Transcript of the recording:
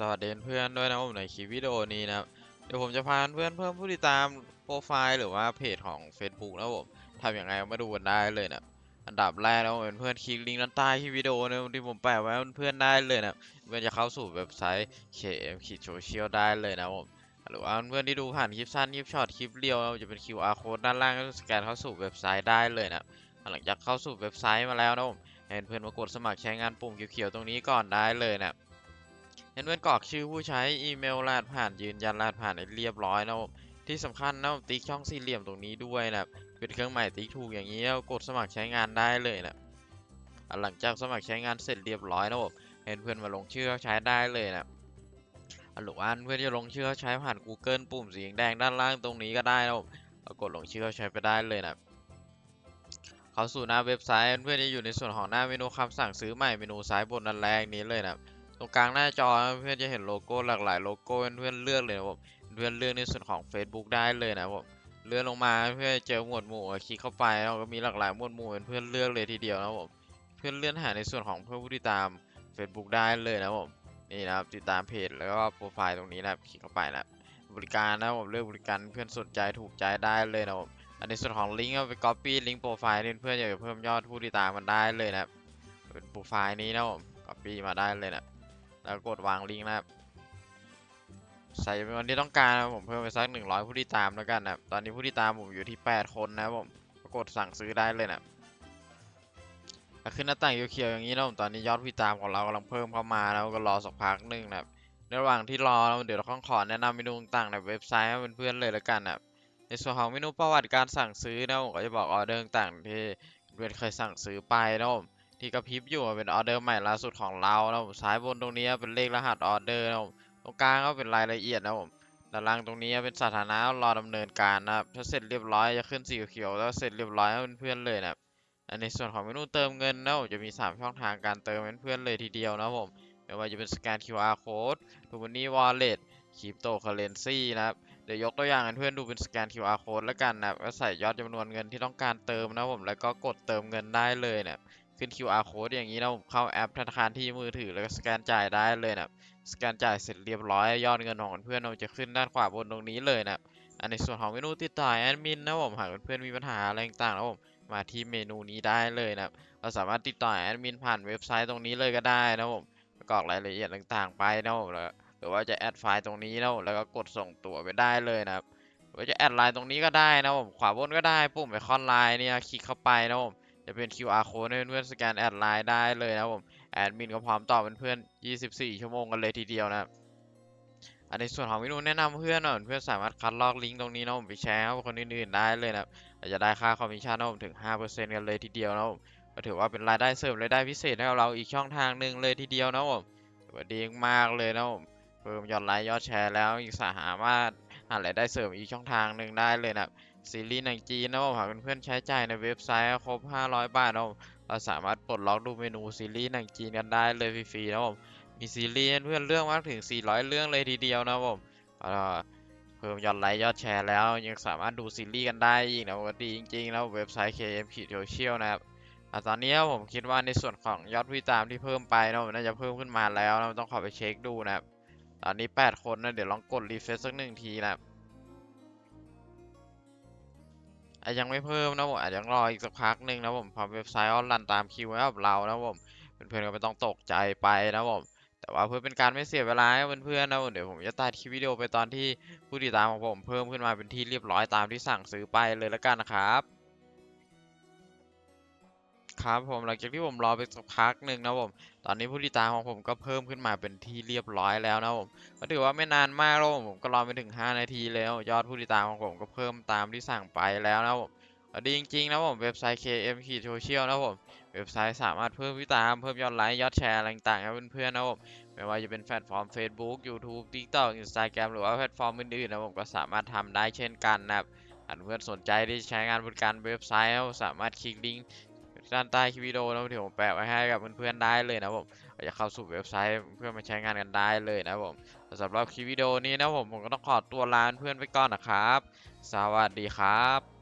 สวัสดีเพื่อนด้วยนะผมในคลิปวิดีโอนี้นะครับเดี๋ยวผมจะพาเพื่อนเพิ่มผู้ติดตามโปรไฟล์หรือว่าเพจของ Facebook นะผมทำอย่างไรมาดูกันได้เลยนะอันดับแรกนะผมเพื่อนคลิกลิงก์ด้านใต้ที่วิดีโอนะที่ผมแปะไว้เพื่อนได้เลยนะเพื่อนจะเข้าสู่เว็บไซต์ KM ขีดโซเชียลได้เลยนะผมหรือว่าเพื่อนที่ดูผ่านคลิปสั้นคลิปช็อตคลิปเรียวจะเป็น QR code ด้านล่างก็สแกนเข้าสู่เว็บไซต์ได้เลยนะหลังจากเข้าสู่เว็บไซต์มาแล้วนะผมให้เพื่อนมากดสมัครใช้งานปุ่มเขียวๆตรงนี้ก่อนได้เลยนะ เห็นเพื่อนกรอกชื่อผู้ใช้อีเมลรหัสผ่านยืนยันรหัสผ่านเรียบร้อยนะครับที่สำคัญนะติ๊กช่องสี่เหลี่ยมตรงนี้ด้วยนะเป็นเครื่องหมายติ๊กถูกอย่างนี้แล้วกดสมัครใช้งานได้เลยนะอะหลังจากสมัครใช้งานเสร็จเรียบร้อยนะครับเห็นเพื่อนมาลงชื่อเขาใช้ได้เลยนะอะหรือว่าเพื่อนจะลงชื่อเขาใช้ผ่าน Google ปุ่มสีแดงด้านล่างตรงนี้ก็ได้นะครับแล้วกดลงชื่อเขาใช้ไปได้เลยนะเข้าสู่หน้าเว็บไซต์เพื่อนจะอยู่ในส่วนของหน้าเมนูคำสั่งซื้อใหม่เมนูซ้ายบนด้านแรกนี้เลยนะ ตรงกลางหน้าจอเพื่อนจะเห็นโลโก้หลากหลายโลโก้เพื่อนเลือกเลยนะผมเพื่อนเลือกในส่วนของ Facebook ได้เลยนะผมเลื่อนลงมาเพื่อเจอหมวดหมู่คลิกเข้าไปแล้วก็มีหลากหลายหมวดหมู่เพื่อนเลือกเลยทีเดียวนะผมเพื่อนเลื่อนหาในส่วนของเพื่อนผู้ติดตาม Facebook ได้เลยนะผมนี่นะครับติดตามเพจแล้วก็โปรไฟล์ตรงนี้นะครับคลิกเข้าไปนะบริการนะผมเลือกบริการเพื่อนสนใจถูกใจได้เลยนะผมอันในส่วนของลิงก์เอาไป copy ลิงก์โปรไฟล์เพื่อนอยากจะเพิ่มยอดผู้ติดตามมันได้เลยนะเป็นโปรไฟล์นี้นะผม copy มาได้เลยนะ แล้วกดวางลิงก์นะครับ ใส่จำนวนที่ต้องการนะผมเพิ่มไปสักหนึ่งร้อยผู้ติดตามแล้วกันนะครับตอนนี้ผู้ติดตามผมอยู่ที่แปดคนนะผมกดสั่งซื้อได้เลยนะขึ้นหน้าต่างเขียวๆอย่างนี้นะผมตอนนี้ยอดผู้ติดตามของเรากำลังเพิ่มเข้ามาแล้วก็รอสักพักหนึ่งนะครับในระหว่างที่รอเดี๋ยวเราต้องขอแนะนำเมนูต่างๆในเว็บไซต์ให้เพื่อนๆเลยแล้วกันนะในส่วนของเมนูประวัติการสั่งซื้อนะผมก็จะบอกออเดอร์ต่างที่เพื่อนเคยสั่งซื้อไปนะผม ที่กระพริบอยู่เป็นออเดอร์ใหม่ล่าสุดของเรานะผมซ้ายบนตรงนี้เป็นเลขรหัสออเดอร์นะผมตรงกลางก็เป็นรายละเอียดนะผมด้านล่างตรงนี้เป็นสถานะรอดำเนินการนะครับถ้าเสร็จเรียบร้อยจะขึ้นสีเขียวแล้วเสร็จเรียบร้อยให้เพื่อนๆเลยนะในส่วนของเมนูเติมเงินนะผมจะมี 3 ช่องทางการเติมให้เพื่อนๆเลยทีเดียวนะผมไม่ว่าจะเป็นสแกน QR code ทูมันนี่วอลเล็ตคริปโตเคอเรนซีนะครับเดี๋ยวยกตัวอย่างเพื่อนดูเป็นสแกน QR code แล้วกันนะครับก็ใส่ยอดจำนวนเงินที่ต้องการเติมนะผมแล้วก็กดเติมเงินได้เลยเนะ ขึ้น QR code อย่างนี้นะผมเข้าแอปธนาคารที่มือถือแล้วก็สแกนจ่ายได้เลยนะสแกนจ่ายเสร็จเรียบร้อยยอดเงินของเพื่อนเราจะขึ้นด้านขวาบนตรงนี้เลยนะอันในส่วนของเมนูติดต่อแอดมินนะผมหากเพื่อนมีปัญหาอะไรต่างๆนะผมมาที่เมนูนี้ได้เลยนะเราสามารถติดต่อแอดมินผ่านเว็บไซต์ตรงนี้เลยก็ได้นะผมกรอกรายละเอียดต่างๆ ไปนะผมแล้วหรือว่าจะแอดไฟล์ตรงนี้นะแล้วก็กดส่งตัวไปได้เลยนะครับหรือว่าจะแอดไลน์ตรงนี้ก็ได้นะผมขวาบนก็ได้ปุ่มไอคอนไลน์เนี่ยคลิกเข้าไปนะผม จะเป็น QR code ให้เพื่อนๆสแกนแอดไลน์ได้เลยนะผมแอดมินก็พร้อมตอบเพื่อนๆ24 ชั่วโมงกันเลยทีเดียวนะครับอันในส่วนของเมนูแนะนำเพื่อนนะเพื่อนสามารถคัดลอกลิงก์ตรงนี้นะผมไปแชร์ให้คนอื่นๆได้เลยนะอาจจะได้ค่าคอมมิชชั่นนะผมถึง 5%กันเลยทีเดียวนะผมก็ถือว่าเป็นรายได้เสริมรายได้พิเศษให้กับเราอีกช่องทางหนึ่งเลยทีเดียวนะผมถือว่าดีมากเลยนะผมเพิ่มยอดไลค์ยอดแชร์แล้วอีกสามารถหารายได้เสริมอีกช่องทางหนึ่งได้เลยนะครับ ซีรีส์หนังจีนนะผมหากเพื่อนๆใช้จ่ายในเว็บไซต์ครบ 500 บาทนะผมเราสามารถปลดล็อกดูเมนูซีรีส์หนังจีนกันได้เลยฟรีๆนะผมมีซีรีส์เพื่อนเลือกมากถึง 400 เรื่องเลยทีเดียวนะผมแล้วก็เพิ่มยอดไลค์ยอดแชร์แล้วยังสามารถดูซีรีส์กันได้อีกนะว่าดีจริงๆแล้วเว็บไซต์ KM ขีดโซเชียลนะครับตอนนี้ผมคิดว่าในส่วนของยอดผู้ติดตามที่เพิ่มไปนะผมน่าจะเพิ่มขึ้นมาแล้วนะต้องขอไปเช็คดูนะครับตอนนี้ 8 คนนะเดี๋ยวลองกดรีเฟรชสักหนึ่งทีนะครับ อาจยังไม่เพิ่มนะผมอาจจะต้องรออีกสักพักหนึ่งนะผมพอเว็บไซต์ออนรันตามคิวให้กับเรานะผมเพื่อนๆก็ไม่ต้องตกใจไปนะผมแต่ว่าเพื่อเป็นการไม่เสียเวลาให้เพื่อนๆนะผมเดี๋ยวผมจะตัดคลิปวิดีโอไปตอนที่ผู้ติดตามของผมเพิ่มขึ้นมาเป็นที่เรียบร้อยตามที่สั่งซื้อไปเลยแล้วกันนะครับ ครับผมหลังจากที่ผมรอไปสักพักหนึ่งนะผมตอนนี้ผู้ติดตามของผมก็เพิ่มขึ้นมาเป็นที่เรียบร้อยแล้วนะผมก็ถือว่าไม่นานมากแล้วผมผมก็รอไปถึง 5 นาทีแล้ว ยอดผู้ติดตามของผมก็เพิ่มตามที่สั่งไปแล้วนะผมดีจริงๆนะผมเว็บไซต์ KM ขีดโซเชียลนะผมเว็บไซต์สามารถเพิ่มผู้ติดตามเพิ่มยอดไลค์ยอดแชร์อะไรต่างๆให้เพื่อนๆนะผมไม่ว่าจะเป็นแพลตฟอร์ม Facebook YouTube TikTok Instagram หรือว่าแพลตฟอร์มอื่นๆนะผมก็สามารถทำได้เช่นกันนะครับหาเพื่อนสนใจที่ใช้งานบริการเว็บไซต์สามารถคลิกลิงก์ ด้านใต้คลิปวิดีโอนะเดี๋ยวผมแปะไว้ให้กับเพื่อนๆได้เลยนะผมอยากจะเข้าสู่เว็บไซต์เพื่อมาใช้งานกันได้เลยนะผมสำหรับคลิปวิดีโอนี้นะผมผมก็ต้องขอตัวลาเพื่อนไปก่อนนะครับ สวัสดีครับ